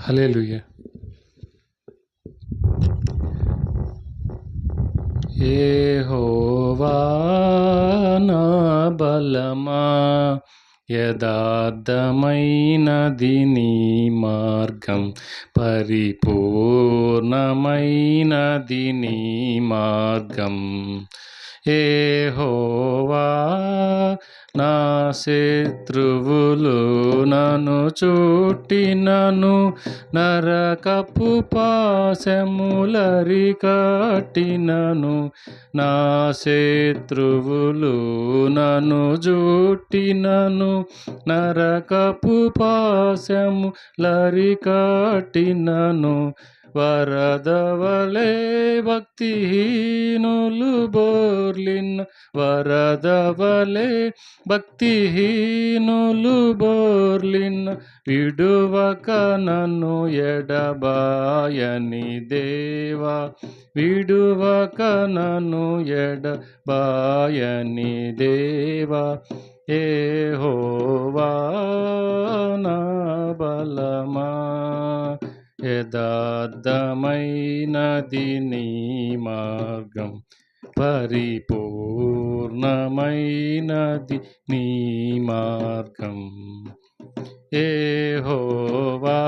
హల్లెలూయా. యెహోవా నా బలమా యథార్థమైనది నీ మార్గం పరిపూర్ణమైనది నీ మార్గం. యెహోవా నా శత్రువులు నన్ను చుట్టినను నరకపు పాశములరి కట్టినను నా శత్రువులు నన్ను జుట్టినను నరకపు పాశములరి కట్టినను వరదవలే భక్తిహీనులు బోర్లిన్. వరదవలే భక్తిహీనులు బోర్లిన్. విడువక నన్ను ఎడబాయని దేవా. విడువక నన్ను ఎడబాయని దేవా. ఏ హోవా నా బలమా. యథార్థమైనది నీ మార్గం పరిపూర్ణమైనది నీ మార్గం. ఏ హోవా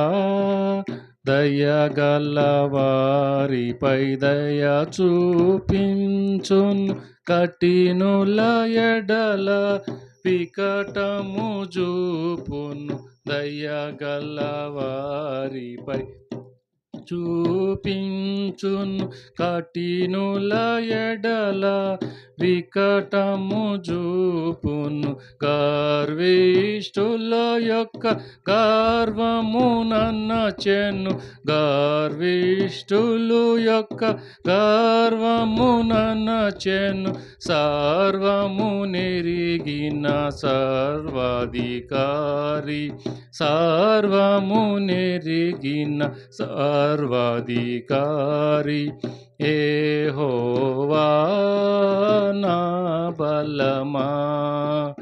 దయగలవారిపై దయ చూపించున్. కఠినుల ఎడల వికటము చూపును దయగలవారిపై చూపించును కఠినుల ఎడల వికటము చూపును గర్విష్ఠుల యొక్క గర్వము నన్న చెను గర్విష్ఠులు యొక్క గర్వము నన్న చెను సర్వము నెరిగిన సర్వాధికారి సర్వము నెరిగిన సర్వాధికారి ఏహోవా నా బలమా?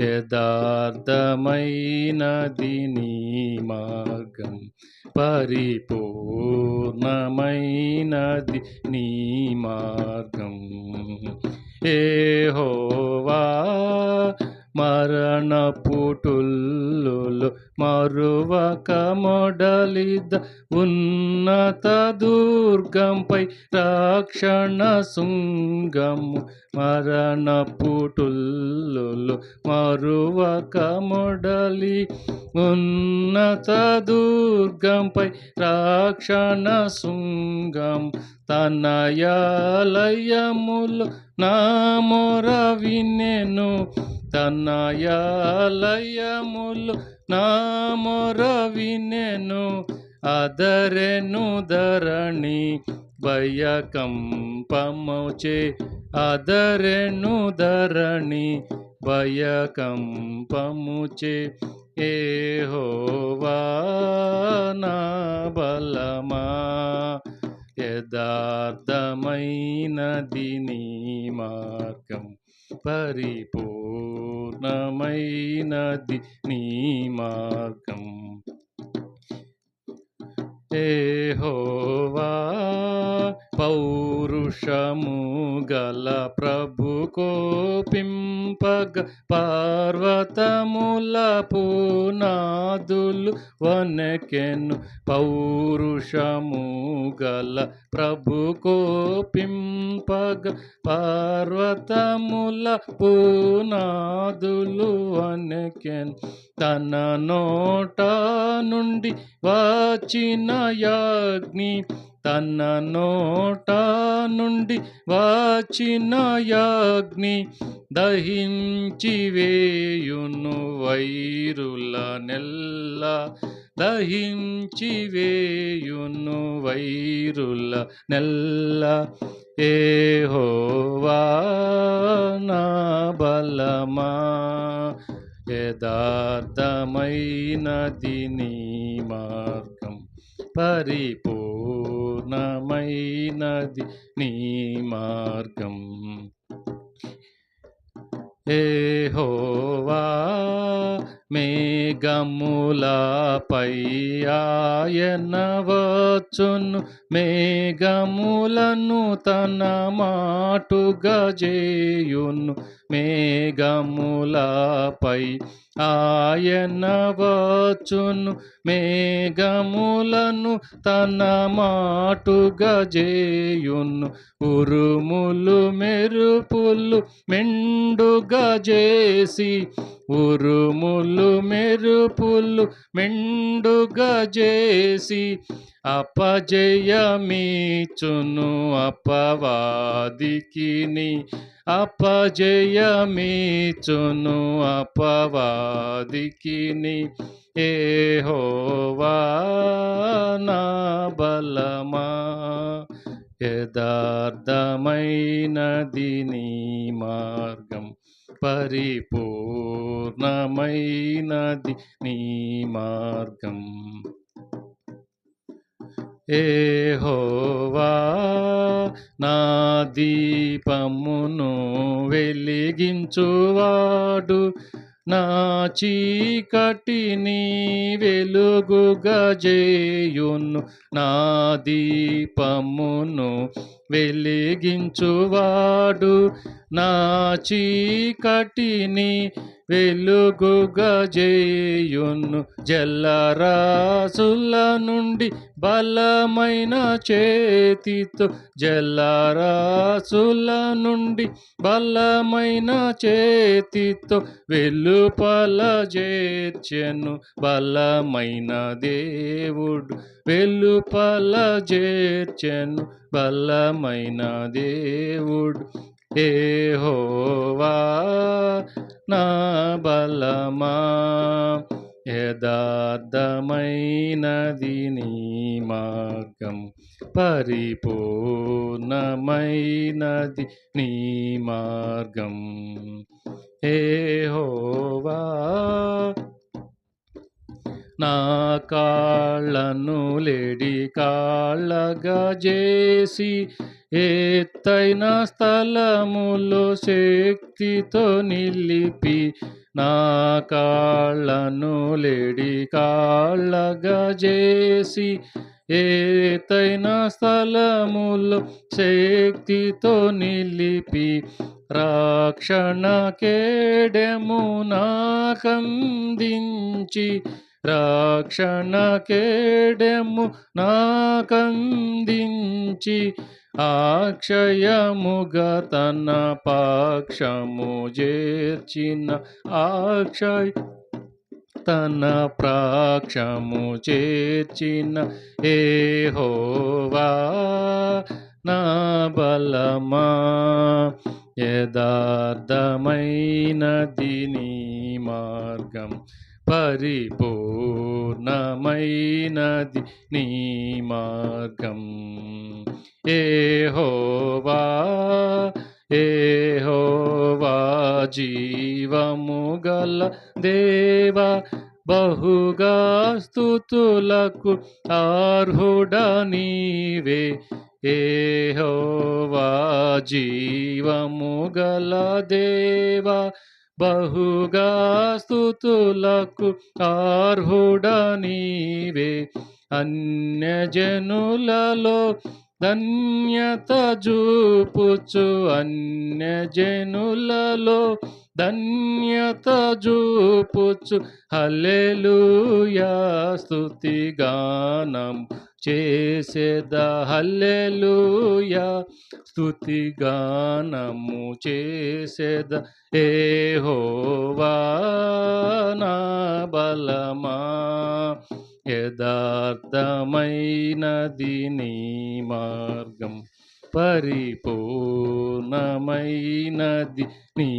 యథార్థమైనది నీ మార్గం పరిపూర్ణమైనది నీ మార్గం. ఏహోవా మరణ పుటుల్లు మరువక మొడలిద ఉన్నత దుర్గంపై రక్షణ శృంగము మరణ పుటుల్లు మరువక మొడలి ఉన్నత దుర్గంపై రక్షణ శృంగం తనయాలయములు నా మొర వినెను తనయాలయములు నా మొర వినెను అదరెను ధరణి భయకంపమౌచే అదరెను ధరణి భయకంపముచే. ఏ నా బలమా యథార్థమైనది నీ మార్గం. పరిపూర్ణమైనది నీ మార్గం. ఏహోవా పౌరుషము గల ప్రభు కోపింపగ పార్వతముల పూనా పునాదులు వనకెను పౌరుషము గల ప్రభు కోపింపగ పార్వతముల పునాదులు వనకెను తన నోట నుండి వచ్చిన యాగ్ని తన నోట నుండి వాచిన యాగ్ని దహించి వేయును వైరుల నెల్ల. దహించి వేయును వైరుల నెల్ల. ఏ నా బలమా యథార్థమైనది నీ మార్గం పరిపూ పూర్ణమైనది నీ మార్గం. ఏ హోవా మేఘములపై ఆయన వచ్చును మేఘములను తన మాటుగా చేయును. మేఘములపై ఆయన వచ్చును మేఘములను తన మాటుగా చేయును. ఉరుములు మెరుపులు మెండుగా చేసి ఉరుములు మెరుపులు మెండుగా చేసి అపజయమీచును అపవాదికిని అపజయమీచును అపవాదికిని ఏహోవా నా బలమా యథార్థమైనది నీ మార్గం పరిపూర్ణమైనది నీ మార్గం. ఏహోవా నా దీపమును వెలిగించువాడు. నా చీకటిని వెలుగుగా చేయును నా దీపమును వెలిగించువాడు. నా చీకటిని వెలుగుగా చేయును జల్లరాసుల నుండి బలమైన చేతితో జల్లరాసుల నుండి బలమైన చేతితో వెలుపల చేర్చెను బలమైన దేవుడు వెలుపల చేర్చెను బలమైన దేవుడు. ఏ హోవా బలమా? యదార్థమైనది నీ మార్గం పరిపూర్ణమైనది నీ మార్గం. ఏహోవా నా కాళ్ళను లేడి కాళ్ళగా చేసి ఎత్తైన స్థలములో శక్తితో నిలిపి నా కాళ్ళను లేడి కాళ్ళగా చేసి ఏతైన స్థలములో శక్తితో నిలిపి రాక్షణ కేడెము నాకందించి రాక్షణ కేడెము నాకందించి అక్షయముగా తన పాక్షము చేర్చిన అక్షయ తన ప్రాక్షము చేర్చిన ఏహోవా నా బలమా యథార్థమైనది నీ మార్గం పరిపూర్ణమైనది నీ మార్గం. ఏ హోవా ఏ హోవా జీవము గల దేవా బహుగా స్థుతులకు అర్హుడా నీవే. హోవా జీవము గల దేవా బహుగా స్థుతులకు అర్హుడా నీవే అన్యజనులలో ధన్యత చూపుచు అన్యజనులలో ధన్యత చూపుచు. హల్లెలూయా స్తుతి గానం చేసేద. హల్లెలూయా. స్తుతి గానము చేసేద. ఏ నా బలమా. యథార్థమైనది నీ మార్గం పరిపూర్ణమైనది నీ